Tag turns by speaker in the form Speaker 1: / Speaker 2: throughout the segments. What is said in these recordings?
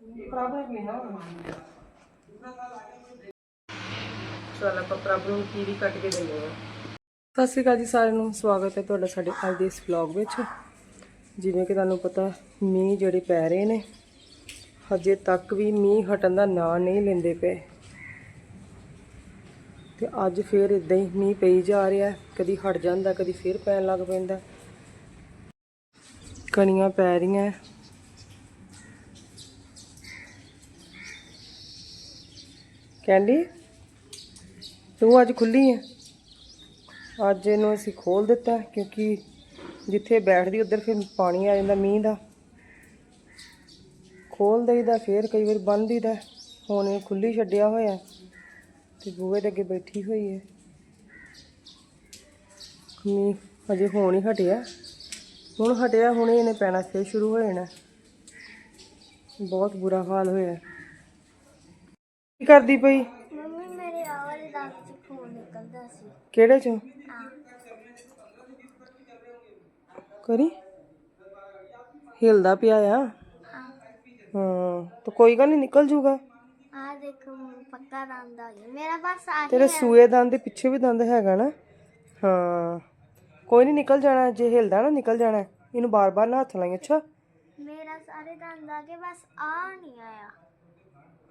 Speaker 1: ਪ੍ਰਭ ਨੇ ਪੀਣਾ ਚਲ ਆਪਾਂ ਪ੍ਰਭ ਨੂੰ ਕੀਵੀ ਕੱਟ ਕੇ ਦਿੰਦੇ ਆ ਸਤਿ ਸ਼੍ਰੀ ਅਕਾਲ ਜੀ ਸਾਰਿਆਂ ਨੂੰ ਸਵਾਗਤ ਹੈ ਤੁਹਾਡਾ ਸਾਡੇ ਅੱਜ ਦੇ ਇਸ ਵਲੌਗ ਵਿੱਚ। ਜਿਵੇਂ ਕਿ ਤੁਹਾਨੂੰ ਪਤਾ ਮੀਂਹ ਜਿਹੜੇ ਪੈ ਰਹੇ ਨੇ ਹਜੇ ਤੱਕ ਵੀ ਮੀਂਹ ਹਟਣ ਦਾ ਨਾਂ ਨਹੀਂ ਲੈਂਦੇ ਪਏ। ਤੇ ਅੱਜ ਫੇਰ ਇਦਾਂ ਹੀ ਮੀਂਹ ਪਈ ਜਾ ਰਿਹਾ ਹੈ। ਕਦੀ ਹਟ ਜਾਂਦਾ ਕਦੀ ਫੇਰ ਪੈਣ ਲੱਗ ਪੈਂਦਾ। ਕਣੀਆਂ ਪੈ ਰਹੀਆਂ ਕੈਂਡੀ, ਤੂੰ ਅੱਜ ਖੁੱਲੀ ਹੈ ਅੱਜ ਇਹਨੂੰ ਅਸੀਂ ਖੋਲ ਦਿੱਤਾ ਕਿਉਂਕਿ ਜਿੱਥੇ ਬੈਠਦੀ ਉਧਰ ਫਿਰ ਪਾਣੀ ਆ ਜਾਂਦਾ ਮੀਂਹ ਦਾ। ਖੋਲ ਦਈਦਾ, ਫਿਰ ਕਈ ਵਾਰ ਬੰਦ ਦਈਦਾ। ਹੁਣ ਇਹ ਖੁੱਲੀ ਛੱਡਿਆ ਹੋਇਆ ਤੇ ਬੂਹੇ ਦੇ ਅੱਗੇ ਬੈਠੀ ਹੋਈ ਹੈ। ਮੀਂਹ ਅਜੇ ਹੁਣ ਹੀ ਹਟਿਆ। ਹੁਣ ਹਟਿਆ, ਹੁਣੇ ਇਹਨੇ ਪੈਣਾ ਫੇਰ ਸ਼ੁਰੂ ਹੋ ਜਾਣਾ। ਬਹੁਤ ਬੁਰਾ ਹਾਲ ਹੋਇਆ। ਕੀ ਕਰਦੀ ਪਈ?
Speaker 2: ਮੰਮੀ ਮੇਰੇ ਆਹ ਵਾਲੇ ਦੰਦ ਚ ਖੂਨ ਨਿਕਲਦਾ ਸੀ।
Speaker 1: ਕਿਹੜੇ ਚੋਂ?
Speaker 2: ਆ
Speaker 1: ਕਰੀ? ਹਿਲਦਾ ਪਿਆ ਆ?
Speaker 2: ਆ
Speaker 1: ਹਾਂ ਤਾਂ ਕੋਈ ਗੱਲ ਨਹੀਂ ਨਿਕਲ ਜੂਗਾ।
Speaker 2: ਆ ਦੇਖੋ ਪੱਕਾ ਦੰਦ ਆ ਗਿਆ। ਮੇਰਾ ਬਸ ਆ
Speaker 1: ਤੇਰੇ ਸੂਏ ਦੰਦ ਦੇ ਪਿੱਛੇ ਵੀ ਦੰਦ ਹੈਗਾ ਨਾ? ਹਾਂ। ਕੋਈ ਨਹੀਂ ਨਿਕਲ ਜਾਣਾ। ਜੇ ਹਿਲਦਾ ਨਾ ਨਿਕਲ ਜਾਣਾ। ਇਹਨੂੰ ਬਾਰ-ਬਾਰ ਨਾ ਹੱਥ ਲਾਈ ਅੱਛਾ?
Speaker 2: ਮੇਰਾ ਸਾਰੇ ਦੰਦ ਆ ਗਏ ਬਸ ਆ ਨਹੀਂ ਆਇਆ।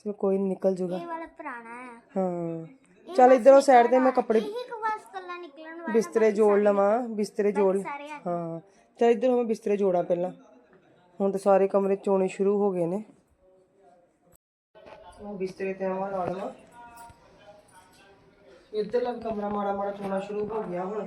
Speaker 2: ਲਾ
Speaker 1: ਚਲ ਕੋਈ ਨਹੀਂ ਨਿਕਲ ਜੂਗਾ
Speaker 2: ਇਹ ਵਾਲਾ ਪੁਰਾਣਾ ਹੈ
Speaker 1: ਹਾਂ ਚੱਲ ਇਧਰੋਂ ਸਾਈਡ ਤੇ ਮੈਂ ਕੱਪੜੇ
Speaker 2: ਇਹ ਇੱਕ ਬਸ ਕੱਲਾ ਨਿਕਲਣ ਵਾਲਾ
Speaker 1: ਬਿਸਤਰੇ ਜੋੜ ਲਵਾਂ ਬਿਸਤਰੇ ਜੋੜ
Speaker 2: ਸਾਰੇ ਆ
Speaker 1: ਹਾਂ ਚੱਲ ਇਧਰ ਮੈਂ ਬਿਸਤਰੇ ਜੋੜਾਂ ਪਹਿਲਾਂ ਹੁਣ ਤਾਂ ਸਾਰੇ ਕਮਰੇ ਚੋਣੇ ਸ਼ੁਰੂ ਹੋ ਗਏ ਨੇ ਉਹ ਬਿਸਤਰੇ ਤੇ ਆਵਾਂ ਲਾ ਲਵਾਂ ਇੱਧਰ ਲੱਗ ਕਮਰਾ ਮਾੜਾ ਮਾੜਾ ਚੋਣਾ ਸ਼ੁਰੂ ਹੋ ਗਿਆ ਹੁਣ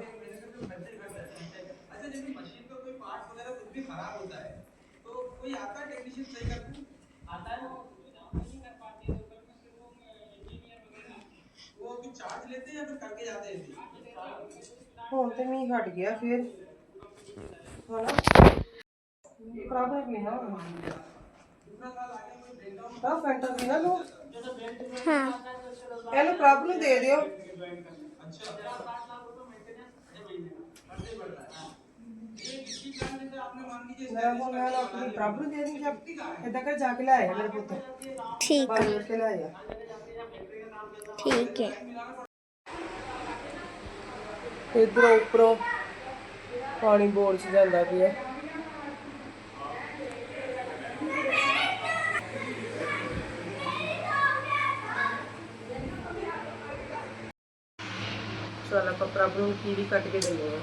Speaker 1: ਹੁਣ ਤੇ ਮੀਂਹ ਹਟ ਗਿਆ ਫਿਰ। ਹਨਾ? ਪ੍ਰਭ ਨੇ ਪੀਣਾ ਤਾਂ ਫੈਂਟਾ ਪੀਣਾ ਲੋ
Speaker 2: ਹਾਂ।
Speaker 1: ਇਹਨੂੰ ਪ੍ਰਭ ਨੂੰ ਦੇ ਦਿਓ। ਮੈਂ ਹੁਣ ਮੈਂ ਆਪਣੀ ਪ੍ਰਭ ਨੂੰ ਦੇ ਦਿੰਦੀ ਜਦ ਇਦਾਂ ਕਰ ਜਾ ਕੇ ਲੈ ਆਇਆ ਮੇਰੇ ਪੁੱਤ।
Speaker 2: ਠੀਕ
Speaker 1: ਬਾਹਰ ਕੇ ਲੈ ਆਇਆ
Speaker 2: ਠੀਕ ਹੈ
Speaker 1: ਇਧਰੋਂ ਉੱਪਰੋਂ ਪਾਣੀ ਬੋਰ ਚ ਜਾਂਦਾ ਪਿਆ। ਚਲ ਆਪਾਂ ਪ੍ਰਭ ਨੂੰ ਕੀਵੀ ਕੱਟ ਕੇ ਦਿੰਦੇ ਆ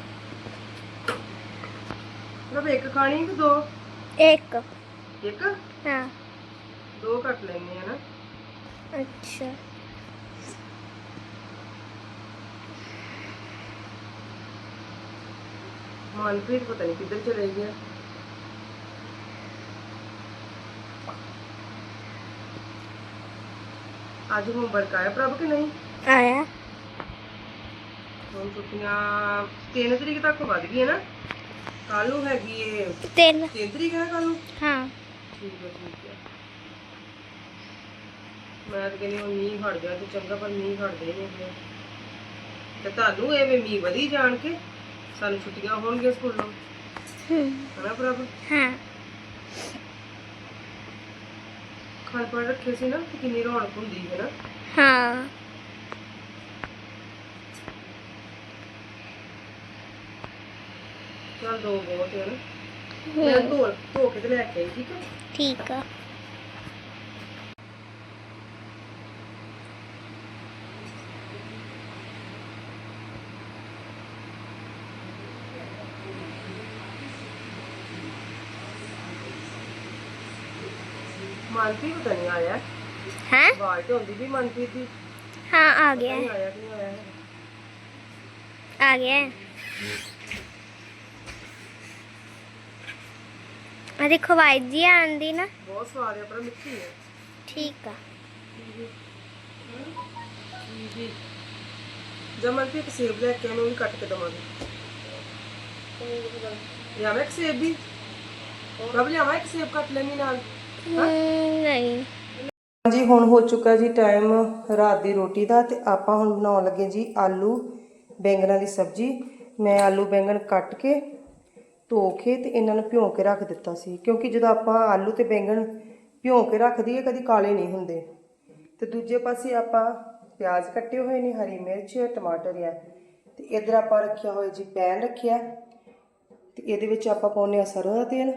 Speaker 1: ਪ੍ਰਭ ਇੱਕ ਖਾਣੀ ਕਿ ਦੋ?
Speaker 2: ਇੱਕ।
Speaker 1: ਇੱਕ?
Speaker 2: ਹਾਂ।
Speaker 1: ਦੋ ਕੱਟ ਲੈਣੇ ਆ ਨਾ।
Speaker 2: ਅੱਛਾ।
Speaker 1: ਮਨਪ੍ਰੀਤ ਪਤਾ ਨਹੀਂ ਕਿੱਧਰ ਚਲੇ ਗਿਆ। ਅੱਜ ਹੋਮਵਰਕ ਆਇਆ ਪ੍ਰਭ ਕਿ ਨਹੀਂ?
Speaker 2: ਆਇਆ।
Speaker 1: ਹੁਣ ਛੁੱਟੀਆਂ 3 ਤਰੀਕ ਤੱਕ ਵੱਧ ਗਈਆਂ ਨਾ। ਕੱਲ ਨੂੰ ਹੈਗੀ ਏ
Speaker 2: ਤਿੰਨ।
Speaker 1: 3 ਤਰੀਕ ਹੈ ਕੱਲ ਨੂੰ?
Speaker 2: ਹਾਂ।
Speaker 1: ਠੀਕ ਹੈ ਠੀਕ ਹੈ। ਮੈਂ ਤਾਂ ਕਹਿੰਦੀ ਹੁਣ ਮੀਂਹ ਹਟ ਗਿਆ ਤੇ ਚੰਗਾ ਪਰ ਮੀਂਹ ਹਟਦੇ ਨਹੀਂ ਤੇ ਤੁਹਾਨੂੰ ਇਹ ਵੀ ਮੀਂਹ ਵਧੀ ਜਾਣ ਕੇ? ਸਾਨੂੰ ਛੁੱਟੀਆਂ ਹੋਣਗੀਆਂ ਸਕੂਲੋਂ ਹਨਾ ਪ੍ਰਭ
Speaker 2: ਹਾਂ।
Speaker 1: ਖਾਣ ਪਾਣ ਰੱਖੇ ਸੀ ਨਾ ਤੇ ਕਿੰਨੀ ਰੌਣਕ ਹੁੰਦੀ ਹੈ ਨਾ
Speaker 2: ਹਾਂ।
Speaker 1: ਚੱਲ ਦੋ ਬਹੁਤ ਹੈ। ਨਾ ਮੈਂ ਧੋ ਧੋ ਕੇ ਤੇ ਲੈ ਕੇ ਆਈ ਠੀਕ ਹੈ
Speaker 2: ਠੀਕ ਆ।
Speaker 1: ਮਨਪ੍ਰੀਤ ਪਤਾ ਨਹੀਂ ਆਇਆ।
Speaker 2: ਹੈ?
Speaker 1: ਆਵਾਜ਼ ਤਾਂ ਹੁੰਦੀ ਵੀ ਮਨਪ੍ਰੀਤ ਦੀ।
Speaker 2: ਹਾਂ ਆ ਗਿਆ।
Speaker 1: ਨਹੀਂ ਆਇਆ ਕਿ ਨਹੀਂ ਆਇਆ।
Speaker 2: ਆ ਗਿਆ। ਆ ਦੇਖੋ ਵਾਈਟ ਜੀ ਆਂਦੀ ਨਾ।
Speaker 1: ਬਹੁਤ ਸਵਾਦ ਹੈ ਪਰ ਮਿੱਠੀ ਹੈ।
Speaker 2: ਠੀਕ ਆ।
Speaker 1: ਜੀ। ਜਮਨ ਤੇ ਇੱਕ ਸੇਬ ਲੈ ਕੇ ਉਹਨੂੰ ਵੀ ਕੱਟ ਕੇ ਦਵਾਂਗੇ। ਲਿਆਵਾਂ ਇੱਕ ਸੇਬ ਵੀ? ਰੱਬ ਲਿਆਵਾਂ ਇੱਕ ਸੇਬ ਕੱਟ ਲੈਣੀ ਨਾਲ।
Speaker 2: ਨਹੀਂ।
Speaker 1: ਹਾਂਜੀ ਹੁਣ ਹੋ ਚੁੱਕਾ ਜੀ ਟਾਈਮ ਰਾਤ ਦੀ ਰੋਟੀ ਦਾ ਤੇ ਆਪਾਂ ਹੁਣ ਬਣਾਉਣ ਲੱਗੇ ਜੀ ਆਲੂ ਬੈਂਗਣਾਂ ਦੀ ਸਬਜ਼ੀ। ਮੈਂ ਆਲੂ ਬੈਂਗਣ ਕੱਟ ਕੇ ਧੋ ਕੇ ਤੇ ਇਹਨਾਂ ਨੂੰ ਭਿਉਂ ਕੇ ਰੱਖ ਦਿੱਤਾ ਸੀ। ਕਿਉਂਕਿ ਜਦੋਂ ਆਪਾਂ ਆਲੂ ਤੇ ਬੈਂਗਣ ਭਿਉਂ ਕੇ ਰੱਖ ਦਈਏ ਕਦੀ ਕਾਲੇ ਨਹੀਂ ਹੁੰਦੇ। ਤੇ ਦੂਜੇ ਪਾਸੇ ਆਪਾਂ ਪਿਆਜ਼ ਕੱਟੇ ਹੋਏ ਨੇ ਹਰੀ ਮਿਰਚ ਟਮਾਟਰ ਆ ਤੇ ਇਧਰ ਆਪਾਂ ਰੱਖਿਆ ਹੋਇਆ ਜੀ ਪੈਨ ਰੱਖਿਆ। ਤੇ ਇਹਦੇ ਵਿੱਚ ਆਪਾਂ ਪਾਉਂਦੇ ਆ ਸਰੋਂ ਦਾ ਤੇਲ।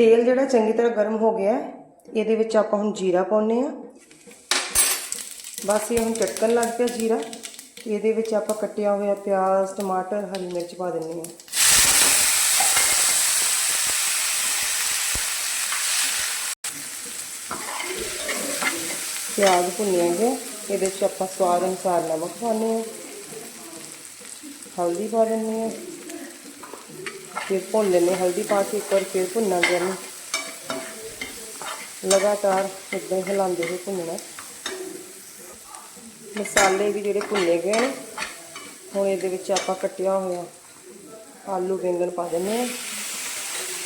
Speaker 1: ਤੇਲ ਜਿਹੜਾ ਚੰਗੀ ਤਰ੍ਹਾਂ ਗਰਮ ਹੋ ਗਿਆ ਹੈ, ਇਹਦੇ ਵਿੱਚ ਆਪਾਂ ਹੁਣ ਜੀਰਾ ਪਾਉਨੇ ਆ ਬਸ ਇਹ ਹੁਣ ਚਟਕਣ ਲੱਗ ਪਿਆ ਜੀਰਾ ਤੇ ਇਹਦੇ ਵਿੱਚ ਆਪਾਂ ਕੱਟਿਆ ਹੋਇਆ ਪਿਆਜ਼ ਟਮਾਟਰ ਹਰੀ ਮਿਰਚ ਪਾ ਦਿੰਨੀ ਆ ਪਿਆਜ਼ ਭੁੰਨਿਆਂਗੇ ਇਹਦੇ ਵਿੱਚ ਆਪਾਂ ਸਵਾਦ ਅਨੁਸਾਰ ਨਮਕ ਪਾਉਂਦੇ ਆ ਹਲਦੀ ਪਾ ਦਿੰਨੀ ਆ ਫਿਰ ਭੁੰਨ ਲੈਂਦੇ ਹਲਦੀ ਪਾ ਕੇ ਇੱਕ ਵਾਰ ਫਿਰ ਭੁੰਨਾਂਗੇ ਇਹਨੂੰ। ਲਗਾਤਾਰ ਇਦਾਂ ਹੀ ਹਿਲਾਉਂਦੇ ਹੋਏ ਭੁੰਨਣਾ। ਮਸਾਲੇ ਵੀ ਜਿਹੜੇ ਭੁੰਨੇ ਗਏ ਨੇ, ਹੁਣ ਇਹਦੇ ਵਿੱਚ ਆਪਾਂ ਕੱਟਿਆ ਹੋਇਆ ਆਲੂ ਬੈਂਗਣ ਪਾ ਦਿੰਦੇ ਹਾਂ।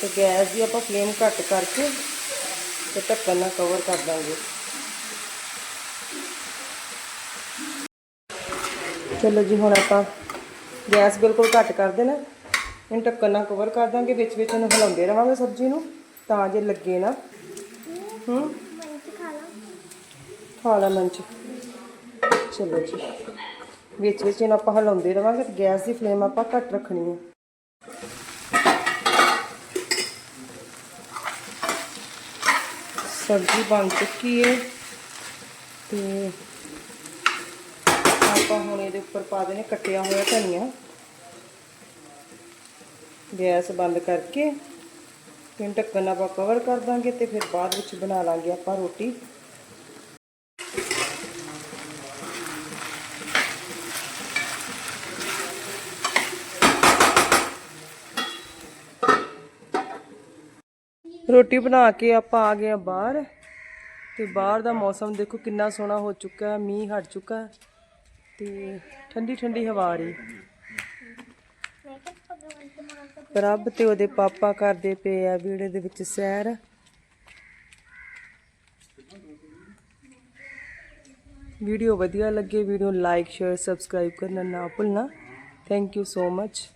Speaker 1: ਤੇ ਗੈਸ ਦੀ ਆਪਾਂ ਫਲੇਮ ਘੱਟ ਕਰਕੇ ਤੇ ਢੱਕਣ ਨਾਲ ਕਵਰ ਕਰ ਦਾਂਗੇ। ਚਲੋ ਜੀ, ਹੁਣ ਆਪਾਂ ਗੈਸ ਬਿਲਕੁਲ ਘੱਟ ਕਰ ਦੇਣਾ। ਇਹਨੂੰ ਢੱਕਣ ਨਾਲ ਕਵਰ ਕਰ ਦਾਂਗੇ, ਵਿੱਚ ਵਿੱਚ ਇਹਨੂੰ ਹਿਲਾਉਂਦੇ ਰਵਾਂਗੇ ਸਬਜ਼ੀ ਨੂੰ, ਤਾਂ ਜੇ ਲੱਗੇ ਨਾ। ਹੂੰ?
Speaker 2: ਖਾ ਲਾ
Speaker 1: ਖਾ ਮੰਚ ਚਲੋ ਜੀ। ਵਿੱਚ ਵਿੱਚ ਇਹਨੂੰ ਆਪਾਂ ਹਿਲਾਉਂਦੇ ਰਵਾਂਗੇ ਤੇ ਗੈਸ ਦੀ ਫਲੇਮ ਆਪਾਂ ਘੱਟ ਰੱਖਣੀ ਹੈ। ਸਬਜ਼ੀ ਬਣ ਚੁੱਕੀ ਹੈ। ਤੇ ਆਪਾਂ ਹੁਣ ਇਹਦੇ ਉੱਪਰ ਪਾ ਦੇਣੇ ਕੱਟਿਆ ਹੋਇਆ ਧਨੀਆ। ਗੈਸ ਬੰਦ ਕਰਕੇ ਫਿਰ ਢੱਕਣ ਨਾਲ ਆਪਾਂ ਕਵਰ ਕਰ ਦਾਂਗੇ ਤੇ ਫਿਰ ਬਾਅਦ ਵਿੱਚ ਬਣਾ ਲਾਂਗੇ ਆਪਾਂ ਰੋਟੀ। ਰੋਟੀ ਬਣਾ ਕੇ ਆਪਾਂ ਆ ਗਏ ਆ ਬਾਹਰ ਤੇ ਬਾਹਰ ਦਾ ਮੌਸਮ ਦੇਖੋ ਕਿੰਨਾ ਸੋਹਣਾ ਹੋ ਚੁੱਕਾ ਹੈ, ਮੀਂਹ ਹਟ ਚੁੱਕਾ ਹੈ ਤੇ ਠੰਡੀ ਠੰਡੀ ਹਵਾ ਆ ਰਹੀ। ਰੱਬ ਤੇ ਉਹਦੇ ਪਾਪਾ ਕਰਦੇ ਪਏ ਆ ਵੀੜੇ ਦੇ ਵਿੱਚ ਸੈਰ। ਵੀਡੀਓ ਵਧੀਆ ਲੱਗੇ, ਵੀਡੀਓ ਲਾਈਕ ਸ਼ੇਅਰ ਸਬਸਕ੍ਰਾਈਬ ਕਰਨਾ ਨਾ ਭੁੱਲਣਾ। Thank you so much